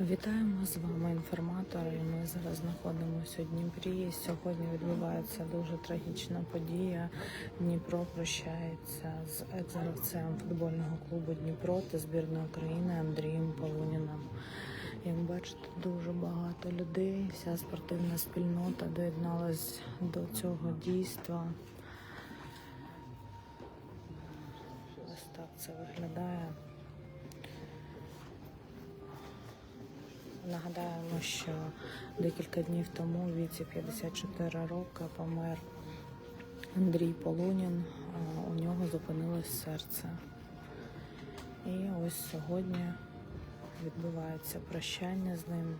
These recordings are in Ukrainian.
Вітаємо з вами інформатори. Ми зараз знаходимося у Дніпрі. Сьогодні відбувається дуже трагічна подія. Дніпро прощається з екс-гравцем футбольного клубу Дніпро та збірної України Андрієм Полуніном. Як бачите, дуже багато людей. Вся спортивна спільнота доєдналась до цього дійства. Ось так це виглядає. Нагадаємо, що декілька днів тому у віці 54 роки помер Андрій Полунін. У нього зупинилось серце. І ось сьогодні відбувається прощання з ним.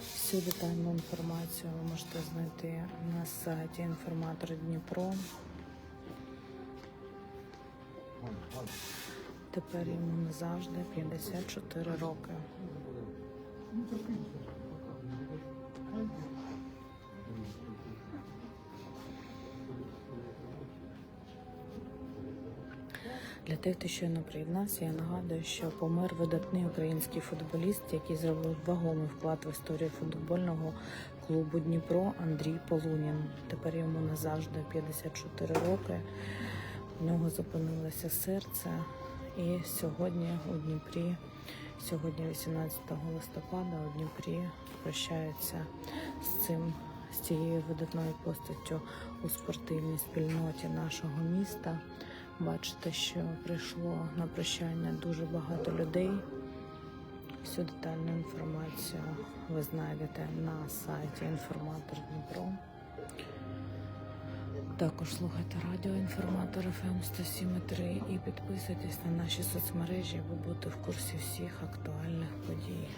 Всю детальну інформацію ви можете знайти на сайті інформатор Дніпро. Тепер йому назавжди 54 роки. Для тих, хто щойно приєднався, я нагадую, що помер видатний український футболіст, який зробив вагомий вклад в історію футбольного клубу Дніпро Андрій Полунін. Тепер йому назавжди 54 роки. У нього зупинилося серце. І сьогодні у Дніпрі, сьогодні 18 листопада, у Дніпрі прощаються з цим з цією видатною постаттю у спортивній спільноті нашого міста. Бачите, що прийшло на прощання дуже багато людей. Всю детальну інформацію ви знайдете на сайті інформатор Дніпро. Також слухайте радіо інформатор ФМ 107.3 і підписуйтесь на наші соцмережі, аби бути в курсі всіх актуальних подій.